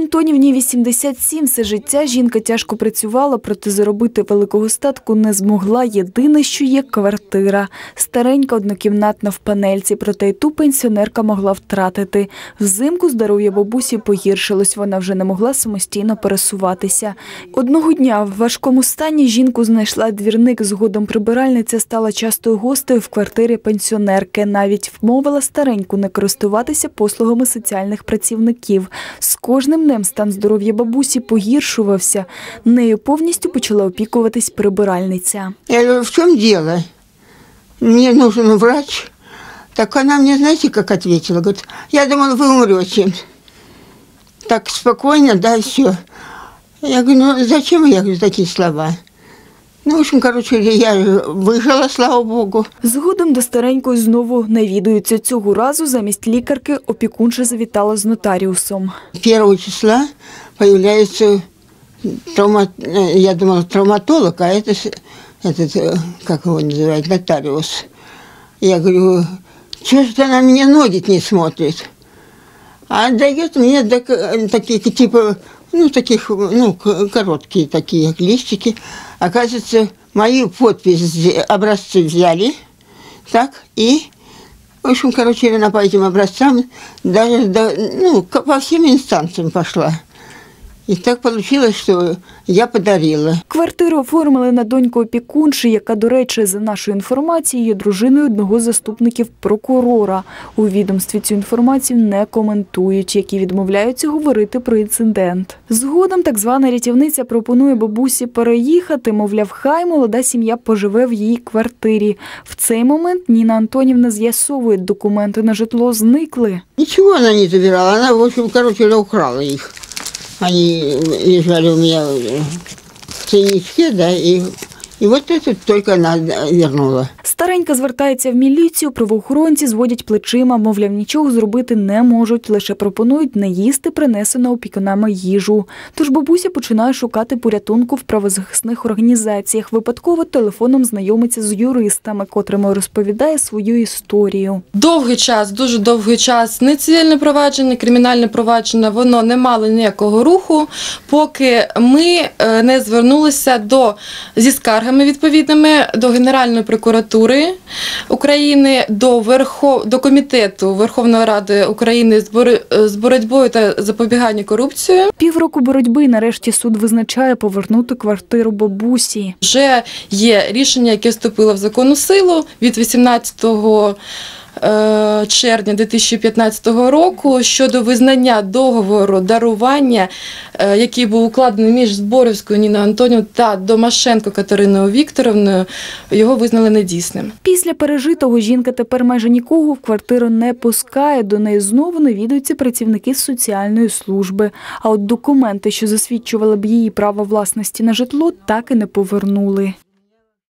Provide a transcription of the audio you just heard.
Антонівні 87 все життя жінка тяжко працювала, проте заробити великого статку не змогла. Єдине, що є квартира. Старенька однокімнатна в панельці, проте й ту пенсіонерка могла втратити. Взимку здоров'я бабусі погіршилось, вона вже не могла самостійно пересуватися. Одного дня в важкому стані жінку знайшла двірник. Згодом прибиральниця стала частою гостею в квартирі пенсіонерки. Навіть вмовила стареньку не користуватися послугами соціальних працівників. З кожним днем стан здоров'я бабусі погіршувався. Нею повністю почала опікуватись прибиральниця. Я говорю, в чем дело? Мне нужен врач. Так она мне, знаете, как ответила? Говорит, я думала, вы умрете. Так спокойно, да, все. Я говорю, ну зачем я говорю, такие слова? Ну, в общем, короче, я выжила, слава богу. Згодом до старенької знову навідуються. Цього разу замість лікарки опікунша завітала з нотаріусом. Первого числа появляется травма... э, я думала, травматолог, а это с- этот, э, как его называют, нотариус. Я говорю, что же она мне ноги не смотрит? А дает мне так- э, такие типа, ну, таких, ну, короткие такие листики. Оказывается, мою подпись, образцы взяли, так, и в общем, короче, она по этим образцам даже до- ну, по всем инстанциям пошла. И так получилось, что я подарила. Квартиру оформили на доньку опікунші, яка, до речі, за нашою інформацією, є дружиною одного з заступників прокурора. У відомстві цю інформацію не коментують, які відмовляються говорити про інцидент. Згодом так звана рятівниця пропонує бабусі переїхати, мовляв, хай молода сім'я поживе в її квартирі. В цей момент Ніна Антонівна з'ясовує, документи на житло зникли. Ничего она не забирала, она, в общем, короче, украла их. Они лежали у меня в тайничке, да, и, и вот это только она вернула. Старенька звертається в міліцію, правоохоронці зводять плечима, мовляв, нічого зробити не можуть, лише пропонують не їсти принесену опікунами їжу. Тож бабуся починає шукати порятунку в правозахисних організаціях. Випадково телефоном знайомиться з юристами, котрими розповідає свою історію. Довгий час, дуже довгий час, не цивільне провадження, кримінальне провадження, воно не мало ніякого руху, поки ми е, не звернулися до зі скаргами відповідними до Генеральної прокуратури України, до Верхов, до комітету Верховної Ради України з е, з боротьбою та запобіганню корупції. Півроку боротьби нарешті суд визначає повернути квартиру бабусі. Вже є рішення, яке вступило в законну силу від 18 е, червня 2015 року щодо визнання договору дарування, е, який був укладений між Зборівською Ніною Антонівною та Домашенко Катериною Вікторовною, його визнали недійсним. Після пережитого жінка тепер майже нікого в квартиру не пускає. До неї знову навідуються працівники соціальної служби. А от документи, що засвідчували б її право власності на житло, так і не повернули.